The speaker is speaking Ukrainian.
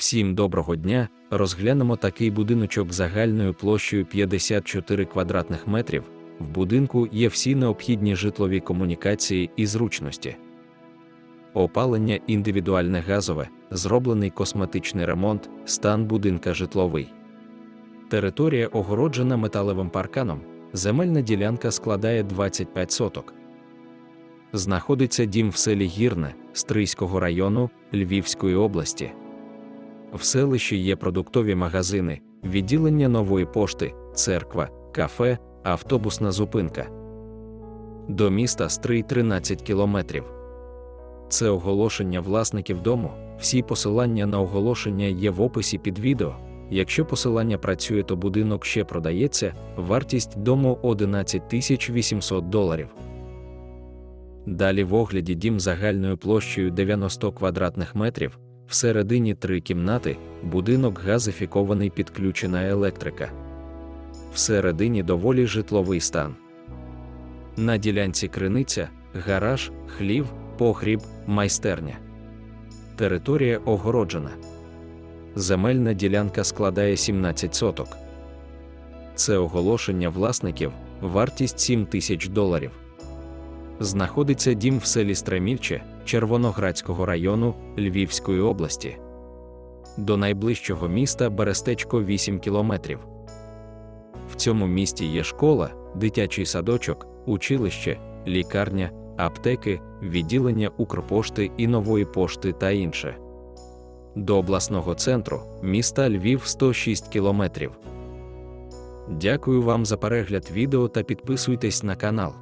Всім доброго дня! Розглянемо такий будиночок загальною площею 54 квадратних метрів. В будинку є всі необхідні житлові комунікації і зручності. Опалення індивідуальне газове, зроблений косметичний ремонт, стан будинка житловий. Територія огороджена металевим парканом, земельна ділянка складає 25 соток. Знаходиться дім в селі Гірне Стрийського району Львівської області. В селищі є продуктові магазини, відділення нової пошти, церква, кафе, автобусна зупинка. До міста Стрий 13 кілометрів. Це оголошення власників дому. Всі посилання на оголошення є в описі під відео. Якщо посилання працює, то будинок ще продається, вартість дому 11 800 доларів. Далі в огляді дім загальною площею 90 квадратних метрів, всередині три кімнати, будинок газифікований підключена електрика. Всередині доволі житловий стан. На ділянці криниця, гараж, хлів, погріб, майстерня. Територія огороджена. Земельна ділянка складає 17 соток. Це оголошення власників, вартість 7 тисяч доларів. Знаходиться дім в селі Стремівче Червоноградського району Львівської області. До найближчого міста Берестечко 8 кілометрів. В цьому місті є школа, дитячий садочок, училище, лікарня, аптеки, відділення Укрпошти і нової пошти та інше. До обласного центру міста Львів 106 кілометрів. Дякую вам за перегляд відео та підписуйтесь на канал.